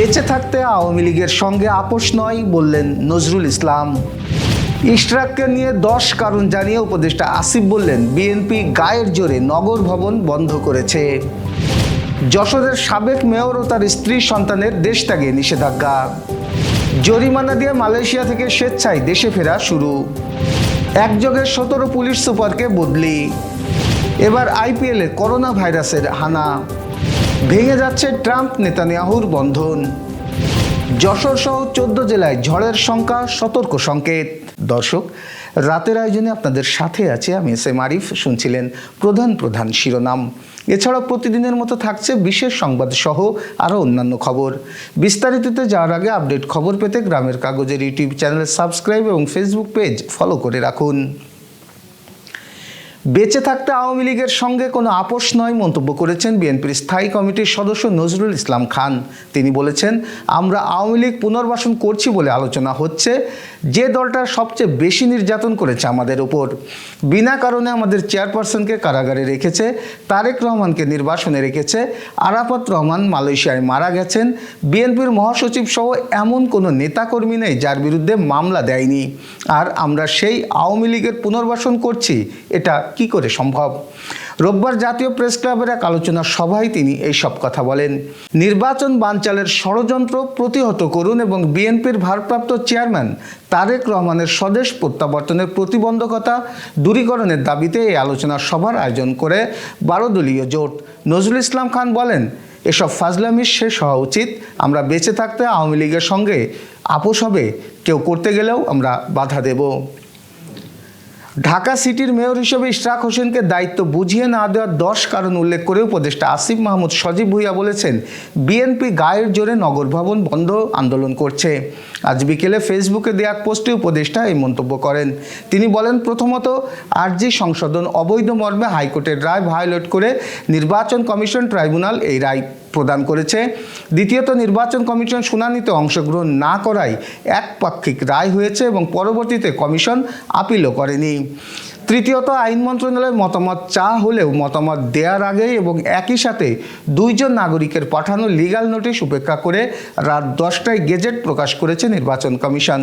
বেঁচে থাকতে আওয়ামী লীগের সঙ্গে আপোষ নয় বললেন নজরুল ইসলাম। ইশরাককে নিয়ে দশ কারণ জানিয়ে উপদেষ্টা আসিফ বললেন, বিএনপি গায়ের জোরে নগর ভবন বন্ধ করেছে। যশোরের সাবেক মেয়র ও তার স্ত্রী সন্তানের দেশ ত্যাগে নিষেধাজ্ঞা। জরিমানা দিয়ে মালয়েশিয়া থেকে স্বেচ্ছায় দেশে ফেরা শুরু। একযোগে সতেরো পুলিশ সুপারকে বদলি। এবার আইপিএলে করোনা ভাইরাসের হানা। ভেঙে যাচ্ছে ট্রাম্প নেতানিয়াহুর বন্ধন। যশোর সহ চোদ্দ জেলায় ঝড়ের সংখ্যা, সতর্ক সংকেত। দর্শক, রাতের আয়োজনে আপনাদের সাথে আছে আমি এস এম আরিফ, শুনছিলেন প্রধান প্রধান শিরোনাম। এছাড়াও প্রতিদিনের মতো থাকছে বিশেষ সংবাদ সহ আরও অন্যান্য খবর। বিস্তারিততে যাওয়ার আগে আপডেট খবর পেতে গ্রামের কাগজের ইউটিউব চ্যানেল সাবস্ক্রাইব এবং ফেসবুক পেজ ফলো করে রাখুন। বেঁচে থাকতে আওয়ামী লীগের সঙ্গে কোনো আপোষ নয় মন্তব্য করেছেন বিএনপির স্থায়ী কমিটির সদস্য নজরুল ইসলাম খান। তিনি বলেছেন, আমরা আওয়ামী লীগ পুনর্বাসন করছি বলে আলোচনা হচ্ছে। যে দলটা সবচেয়ে বেশি নির্যাতন করেছে আমাদের উপর। বিনা কারণে আমাদের চেয়ারপারসনকে কারাগারে রেখেছে, তারেক রহমানকে নির্বাসনে রেখেছে। আরাফাত রহমান মালয়েশিয়ায় মারা গেছেন। বিএনপির মহাসচিব সহ এমন কোনো নেতাকর্মী নেই যার বিরুদ্ধে মামলা দেয়নি। আর আমরা সেই আওয়ামী লীগের পুনর্বাসন করছি, এটা কি করে সম্ভব? রোববার জাতীয় প্রেস ক্লাবের এক আলোচনা সভায় তিনি এই সব কথা বলেন। নির্বাচন বানচালের ষড়যন্ত্র প্রতিহত করুন এবং বিএনপির ভারপ্রাপ্ত চেয়ারম্যান তারেক রহমানের স্বদেশ প্রত্যাবর্তনের প্রতিবন্ধকতা দূরীকরণের দাবিতে এই আলোচনা সভার আয়োজন করে বারো দলীয় জোট। নজরুল ইসলাম খান বলেন, এসব ফাজলামি শেষ হওয়া উচিত। আমরা বেঁচে থাকতে আওয়ামী লীগের সঙ্গে আপোষ হবে। কেউ করতে গেলেও আমরা বাধা দেব। ঢাকা সিটির মেয়র হিসেবে ইশরাক হোসেনকে দায়িত্ব বুঝিয়ে না দেওয়ার দশ কারণ উল্লেখ করে উপদেষ্টা আসিফ মাহমুদ সজীব ভুইয়া বলেছেন, বিএনপি গায়ের জোরে নগর ভবন বন্ধ আন্দোলন করছে। আজ বিকেলে ফেসবুকে দেওয়া পোস্টে উপদেষ্টা এই মন্তব্য করেন। তিনি বলেন, প্রথমত, আরজি সংশোধন অবৈধ মর্মে হাইকোর্টের রায় ভায়োলেট করে নির্বাচন কমিশন ট্রাইব্যুনাল এই রায় প্রদান করেছে। দ্বিতীয়ত, নির্বাচন কমিশন শুনানিতে অংশগ্রহণ না করায় একপাক্ষিক রায় হয়েছে এবং পরবর্তীতে কমিশন আপিলও করেনি। তৃতীয়ত আইন মন্ত্রণালয়ের মতামত চা হলেও মতামত দেওয়ার আগে এবং একই সাথে দুইজন নাগরিকের পাঠানো লিগ্যাল নোটিশ উপেক্ষা করে রাত দশটায় গেজেট প্রকাশ করেছে নির্বাচন কমিশন।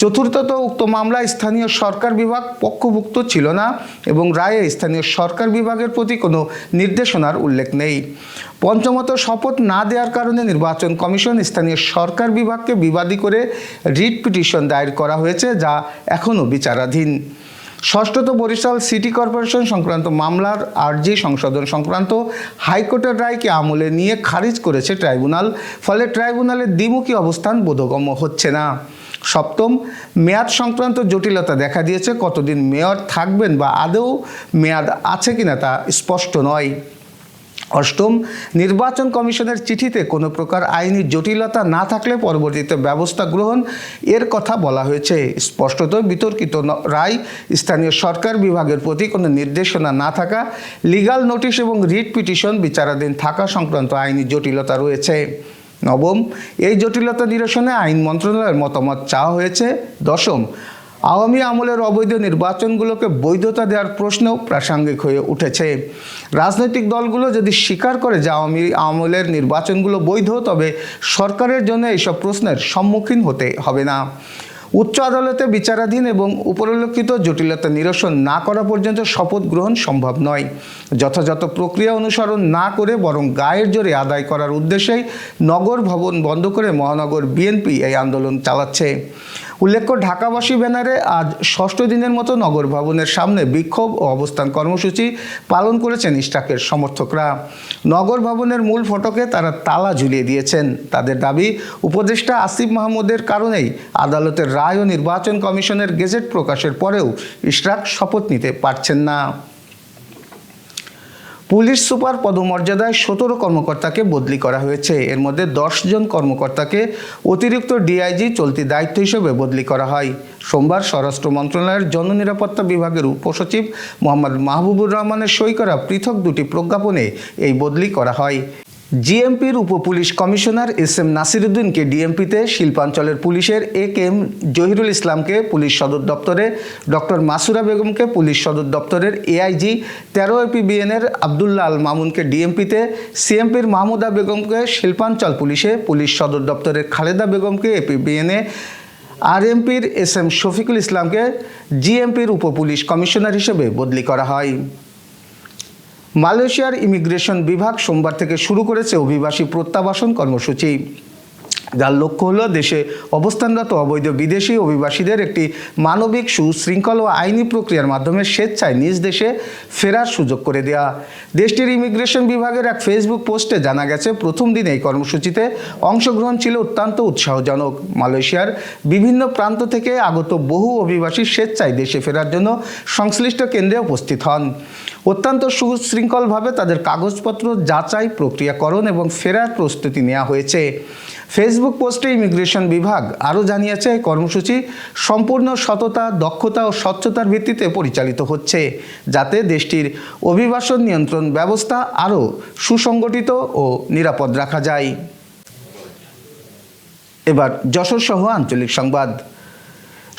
চতুর্থত উক্ত মামলায় স্থানীয় সরকার বিভাগ পক্ষভুক্ত ছিল না এবং রায়ে স্থানীয় সরকার বিভাগের প্রতি কোনো নির্দেশনার উল্লেখ নেই। পঞ্চমত শপথ না দেওয়ার কারণে নির্বাচন কমিশন স্থানীয় সরকার বিভাগকে বিবাদী করে রিট পিটিশন দায়ের করা হয়েছে যা এখনও বিচারাধীন। ষষ্ঠত বরিশাল সিটি কর্পোরেশন সংক্রান্ত মামলার আর্জি সংশোধন সংক্রান্ত হাইকোর্টের রায়কে আমলে নিয়ে খারিজ করেছে ট্রাইব্যুনাল। ফলে ট্রাইব্যুনালের দ্বিমুখী অবস্থান বোধগম্য হচ্ছে না। সপ্তম, মেয়াদ সংক্রান্ত জটিলতা দেখা দিয়েছে। কতদিন মেয়র থাকবেন বা আদৌ মেয়াদ আছে কিনা তা স্পষ্ট নয়। অষ্টম, নির্বাচন কমিশনের চিঠিতে কোনো প্রকার আইনি জটিলতা না থাকলে পরবর্তীতে ব্যবস্থা গ্রহণ এর কথা বলা হয়েছে। স্পষ্টত, বিতর্কিত রায় স্থানীয় সরকার বিভাগের প্রতি কোনো নির্দেশনা না থাকা লিগ্যাল নোটিশ এবং রিট পিটিশন বিচারাধীন থাকা সংক্রান্ত আইনি জটিলতা রয়েছে। নবম, এই জটিলতা নিরসনে আইন মন্ত্রণালয়ের মতামত চাওয়া হয়েছে। দশম আওয়ামী আমলের অবৈধ নির্বাচনগুলোকে বৈধতা দেওয়ার প্রশ্নও প্রাসঙ্গিক হয়ে উঠেছে। রাজনৈতিক দলগুলো যদি স্বীকার করে যে আওয়ামী আমলের নির্বাচনগুলো বৈধ, তবে সরকারের জন্য এইসব প্রশ্নের সম্মুখীন হতে হবে না। উচ্চ আদালতে বিচারাধীন এবং উপরিল্লিখিত জটিলতা নিরসন না করা পর্যন্ত শপথ গ্রহণ সম্ভব নয়। যথাযথ প্রক্রিয়া অনুসরণ না করে বরং গায়ের জোরে আদায় করার উদ্দেশ্যেই নগর ভবন বন্ধ করে মহানগর বিএনপি এই আন্দোলন চালাচ্ছে। উল্লেখ্য, ঢাকাবাসী ব্যানারে আজ ষষ্ঠ দিনের মতো নগর ভবনের সামনে বিক্ষোভ ও অবস্থান কর্মসূচি পালন করেছেন ইস্টাকের সমর্থকরা। নগর ভবনের মূল ফটকে তারা তালা ঝুলিয়ে দিয়েছেন। তাদের দাবি, উপদেষ্টা আসিফ মাহমুদের কারণেই আদালতের রায় ও নির্বাচন কমিশনের গেজেট প্রকাশের পরেও ইশরাক শপথ নিতে পারছেন না। পুলিশ সুপার পদমর্যাদায় সতেরো কর্মকর্তাকে বদলি করা হয়েছে। এর মধ্যে জন কর্মকর্তাকে অতিরিক্ত ডিআইজি চলতি দায়িত্ব হিসেবে বদলি করা হয়। সোমবার স্বরাষ্ট্র মন্ত্রণালয়ের জননিরাপত্তা বিভাগের উপসচিব মোহাম্মদ মাহবুবুর রহমানের সই করা পৃথক দুটি প্রজ্ঞাপনে এই বদলি করা হয়। জিএমপির উপপুলিশ কমিশনার এস এম নাসিরুদ্দিনকে ডিএমপিতে শিল্পাঞ্চলের পুলিশের এ কে এম জহিরুল ইসলামকে পুলিশ সদর দপ্তরে, ডক্টর মাসুরা বেগমকে পুলিশ সদর দপ্তরের এআইজি তেরো এপিবিএনের আবদুল্লাহ আল মামুনকে ডিএমপিতে সিএমপির মাহমুদা বেগমকে শিল্পাঞ্চল পুলিশে, পুলিশ সদর দপ্তরের খালেদা বেগমকে এপিবিএনে আরএমপির এস এম শফিকুল ইসলামকে জিএমপির উপপুলিশ কমিশনার হিসেবে বদলি করা হয়। মালয়েশিয়ার ইমিগ্রেশন বিভাগ সোমবার থেকে শুরু করেছে অভিবাসী প্রত্যাবাসন কর্মসূচি। যার লক্ষ্য হলো দেশে অবস্থানরত অবৈধ বিদেশি অভিবাসীদের একটি মানবিক সুশৃঙ্খল ও আইনি প্রক্রিয়ার মাধ্যমে স্বেচ্ছায় নিজ দেশে ফেরার সুযোগ করে দেওয়া দেশটির ইমিগ্রেশন বিভাগের এক ফেসবুক পোস্টে জানা গেছে, প্রথম দিন এই কর্মসূচিতে অংশগ্রহণ ছিল অত্যন্ত উৎসাহজনক। মালয়েশিয়ার বিভিন্ন প্রান্ত থেকে আগত বহু অভিবাসী স্বেচ্ছায় দেশে ফেরার জন্য সংশ্লিষ্ট কেন্দ্রে উপস্থিত হন। অত্যন্ত সুশৃঙ্খলভাবে তাদের কাগজপত্র যাচাই প্রক্রিয়াকরণ এবং ফেরার প্রস্তুতি নেওয়া হয়েছে। ফেসবুক পোস্টে ইমিগ্রেশন বিভাগ আরও জানিয়েছে, কর্মসূচি সম্পূর্ণ সততা, দক্ষতা ও স্বচ্ছতার ভিত্তিতে পরিচালিত হচ্ছে, যাতে দেশটির অভিবাসন নিয়ন্ত্রণ ব্যবস্থা আরও সুসংগঠিত ও নিরাপদ রাখা যায়। এবার যশোর সহ আঞ্চলিক সংবাদ।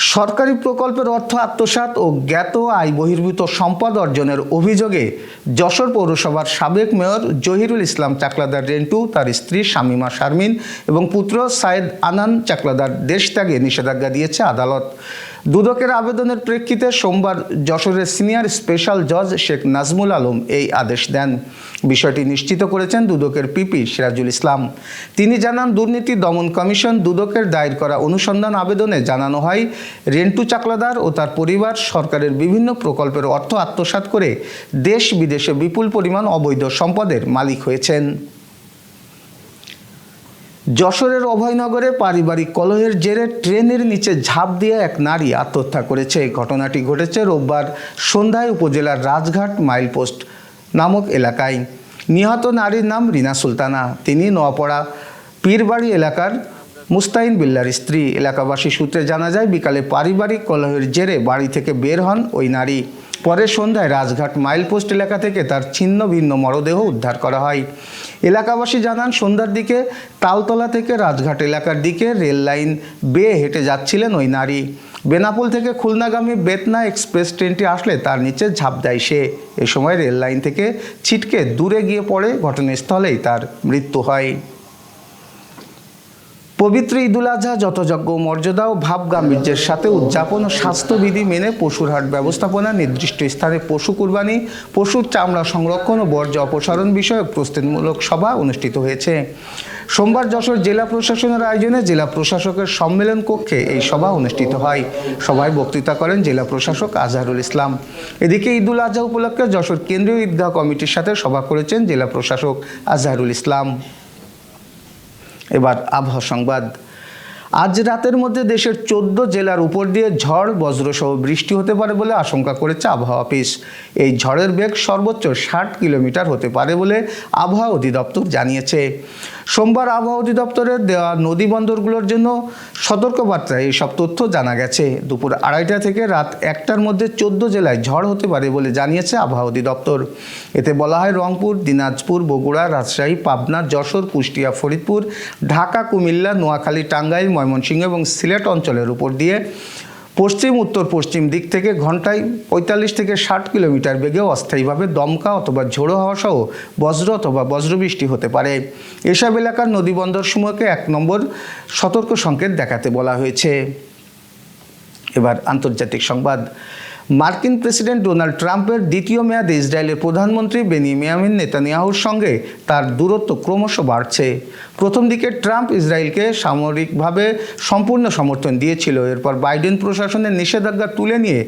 সরকারি প্রকল্পের অর্থ আত্মসাত ও জ্ঞাত আয় বহির্ভূত সম্পদ অর্জনের অভিযোগে যশোর পৌরসভার সাবেক মেয়র জহিরুল ইসলাম চাকলাদার রেন্টু, তার স্ত্রী শামিমা শারমিন এবং পুত্র সায়েদ আনান চাকলাদার দেশ ত্যাগে নিষেধাজ্ঞা দিয়েছে আদালত। দুদকের আবেদনের প্রেক্ষিতে সোমবার যশোরের সিনিয়র স্পেশাল জজ শেখ নাজমুল আলম এই আদেশ দেন। বিষয়টি নিশ্চিত করেছেন দুদকের পিপি সিরাজুল ইসলাম। তিনি জানান, দুর্নীতি দমন কমিশন দুদকের দায়ের করা অনুসন্ধান আবেদনে জানানো হয়, রেন্টু চাকলাদার ও তার পরিবার সরকারের বিভিন্ন প্রকল্পের অর্থ আত্মসাৎ করে দেশ বিদেশে বিপুল পরিমাণ অবৈধ সম্পদের মালিক হয়েছেন। যশোরের অভয়নগরে পারিবারিক কলহের জেরে ট্রেনের নিচে ঝাঁপ দিয়ে এক নারী আত্মহত্যা করেছে। এই ঘটনাটি ঘটেছে রোববার সন্ধ্যায় উপজেলার রাজঘাট মাইলপোস্ট নামক এলাকায়। নিহত নারীর নাম রিনা সুলতানা। তিনি নোয়াপাড়া পীরবাড়ি এলাকার মুস্তাইন বিল্লার স্ত্রী। এলাকাবাসী সূত্রে জানা যায়, বিকালে পারিবারিক কলহের জেরে বাড়ি থেকে বের হন ওই নারী। পরে সন্ধ্যায় রাজঘাট মাইলপোস্ট এলাকা থেকে তার ছিন্ন ভিন্ন মরদেহ উদ্ধার করা হয়। এলাকাবাসী জানান, সন্ধ্যার দিকে তালতলা থেকে রাজঘাট এলাকার দিকে রেল লাইন বেয়ে হেঁটে যাচ্ছিলেন ওই নারী। বেনাপুল থেকে খুলনাগামী বেতনা এক্সপ্রেস ট্রেনটি আসলে তার নিচে ঝাঁপ দেয় সে। এ সময় রেল লাইন থেকে ছিটকে দূরে গিয়ে পড়ে, ঘটনাস্থলেই তার মৃত্যু হয়। পবিত্র ঈদুল আজহা যথাযোগ্য মর্যাদা ও ভাব গাম্ভীর্যের সাথে উদযাপন ও স্বাস্থ্যবিধি মেনে পশুর হাট ব্যবস্থাপনা, নির্দিষ্ট স্থানে পশু কুরবানি, পশুর চামড়া সংরক্ষণ ও বর্জ্য অপসারণ বিষয়ক প্রস্তুতিমূলক সভা অনুষ্ঠিত হয়েছে। সোমবার যশোর জেলা প্রশাসনের আয়োজনে জেলা প্রশাসকের সম্মেলন কক্ষে এই সভা অনুষ্ঠিত হয়। সভায় বক্তৃতা করেন জেলা প্রশাসক আজহারুল ইসলাম। এদিকে ঈদুল আজহা উপলক্ষে যশোর কেন্দ্রীয় ঈদগাহ কমিটির সাথে সভা করেছেন জেলা প্রশাসক আজহারুল ইসলাম। এবার আবহাওয়া সংবাদ। আজ রাতের মধ্যে দেশের চোদ্দ জেলার উপর দিয়ে ঝড়, বজ্রসহ বৃষ্টি হতে পারে বলে আশঙ্কা করেছে আবহাওয়া অফিস। এই ঝড়ের বেগ সর্বোচ্চ ষাট কিলোমিটার হতে পারে বলে আবহাওয়া অধিদপ্তর জানিয়েছে। সোমবার আবহাওয়া অধিদপ্তরের দেওয়া নদী বন্দরগুলোর জন্য সতর্কবার্তায় এইসব তথ্য জানা গেছে। দুপুর আড়াইটা থেকে রাত একটার মধ্যে চোদ্দ জেলায় ঝড় হতে পারে বলে জানিয়েছে আবহাওয়া অধিদপ্তর। এতে বলা হয় রংপুর, দিনাজপুর, বগুড়া, রাজশাহী, পাবনা, যশোর, কুষ্টিয়া, ফরিদপুর, ঢাকা, কুমিল্লা, নোয়াখালী, টাঙ্গাইল, ময়মনসিংহ এবং সিলেট অঞ্চলের উপর দিয়ে পশ্চিম, উত্তর, পশ্চিম দিক থেকে ঘন্টায় পঁয়তাল্লিশ থেকে ষাট কিলোমিটার বেগে অস্থায়ীভাবে দমকা অথবা ঝোড়ো হওয়া সহ বজ্র অথবা বজ্রবৃষ্টি হতে পারে। এসব এলাকার নদীবন্দরসমূহকে এক নম্বর সতর্ক সংকেত দেখাতে বলা হয়েছে। এবার আন্তর্জাতিক সংবাদ। মার্কিন প্রেসিডেন্ট ডোনাল্ড ট্রাম্পের দ্বিতীয় মেয়াদে ইসরায়েলের প্রধানমন্ত্রী বেনিয়ামিন নেতানিয়াহুর সঙ্গে তার দূরত্ব ক্রমশ বাড়ছে। প্রথম দিকে ট্রাম্প ইসরায়েলকে সামরিকভাবে সম্পূর্ণ সমর্থন দিয়েছিল। এরপর বাইডেন প্রশাসনের নিষেধাজ্ঞা তুলে নিয়ে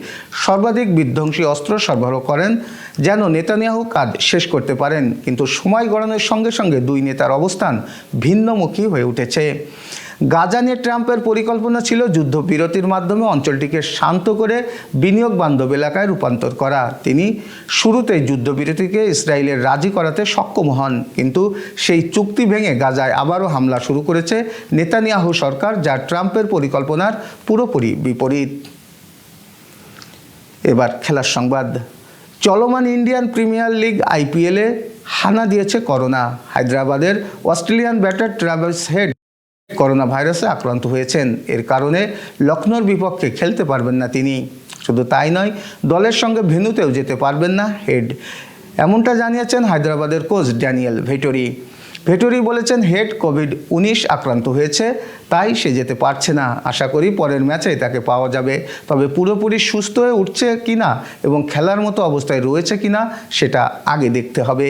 সর্বাধিক বিধ্বংসী অস্ত্র সরবরাহ করেন, যেন নেতানিয়াহু কাজ শেষ করতে পারেন। কিন্তু সময় গড়ানোর সঙ্গে সঙ্গে দুই নেতার অবস্থান ভিন্নমুখী হয়ে উঠেছে। গাজা নিয়ে ট্রাম্পের পরিকল্পনা ছিল যুদ্ধবিরতির মাধ্যমে অঞ্চলটিকে শান্ত করে বিনিয়োগ বান্ধব এলাকায় রূপান্তর করা। তিনি শুরুতেই যুদ্ধবিরতিকে ইসরায়েলের রাজি করাতে সক্ষম হন, কিন্তু সেই চুক্তি ভেঙে গাজায় আবারও হামলা শুরু করেছে নেতানিয়াহু সরকার, যা ট্রাম্পের পরিকল্পনার পুরোপুরি বিপরীত। এবার খেলার সংবাদ। চলমান ইন্ডিয়ান প্রিমিয়ার লিগ আইপিএলে হানা দিয়েছে করোনা। হায়দ্রাবাদের Australian batter Travis Head corona ভাইরাসে আক্রান্ত হয়েছেন। এর কারণে লখনৌর বিপক্ষে খেলতে পারবেন না তিনি। শুধু তাই নয়, দলের সঙ্গে ভেন্যুতেও যেতে পারবেন না হেড। এমনটা জানিয়েছেন হায়দ্রাবাদের কোচ ড্যানিয়েল ভেটোরি। ভেটোরি বলেছেন, হেড কোভিড উনিশ আক্রান্ত হয়েছে, তাই সে যেতে পারছে না। আশা করি পরের ম্যাচে তাকে পাওয়া যাবে। তবে পুরোপুরি সুস্থ হয়ে উঠছে কিনা এবং খেলার মতো অবস্থায় রয়েছে কিনা, সেটা আগে দেখতে হবে।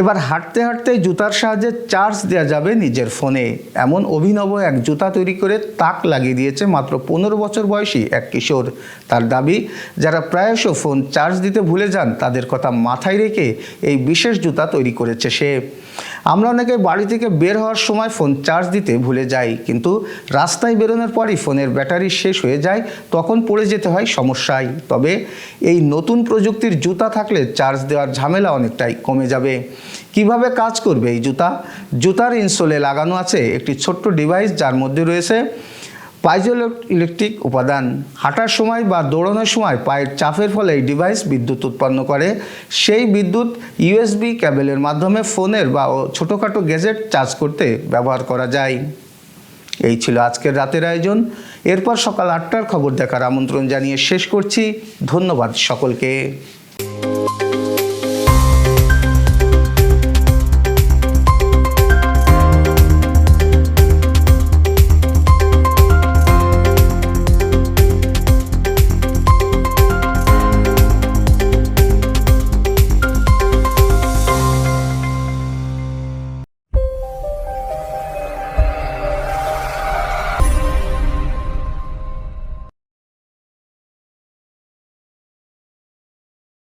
এবার হাঁটতে হাঁটতে জুতার সাহায্যে চার্জ দেওয়া যাবে নিজের ফোনে এমন অভিনব এক জুতা তৈরি করে তাক লাগিয়ে দিয়েছে মাত্র পনেরো বছর বয়সী এক কিশোর। তার দাবি, যারা প্রায়শ ফোন চার্জ দিতে ভুলে যান, তাদের কথা মাথায় রেখে এই বিশেষ জুতা তৈরি করেছে সে। আমরা অনেকে বাড়ি থেকে বের হওয়ার সময় ফোন চার্জ দিতে ভুলে যাই, কিন্তু রাস্তায় বেরোনোর পরই ফোনের ব্যাটারি শেষ হয়ে যায়, তখন পড়ে যেতে হয় সমস্যায়। তবে এই নতুন প্রযুক্তির জুতা থাকলে চার্জ দেওয়ার ঝামেলা অনেকটাই কমে যাবে। কীভাবে কাজ করবে এই জুতা? জুতার ইনসোলে লাগানো আছে একটি ছোট্ট ডিভাইস যার মধ্যে রয়েছে পাইজো ইলেকট্রিক উপাদান হাঁটার সময় বা দৌড়ানোর সময় পায়ের চাপের ফলে এই ডিভাইস বিদ্যুৎ উৎপন্ন করে। সেই বিদ্যুৎ ইউএসবি ক্যাবেলের মাধ্যমে ফোনের বা ছোটোখাটো গ্যাজেট চার্জ করতে ব্যবহার করা যায়। এই ছিল আজকের রাতের আয়োজন। এরপর সকাল আটটার খবর দেখার আমন্ত্রণ জানিয়ে শেষ করছি। ধন্যবাদ সকলকে।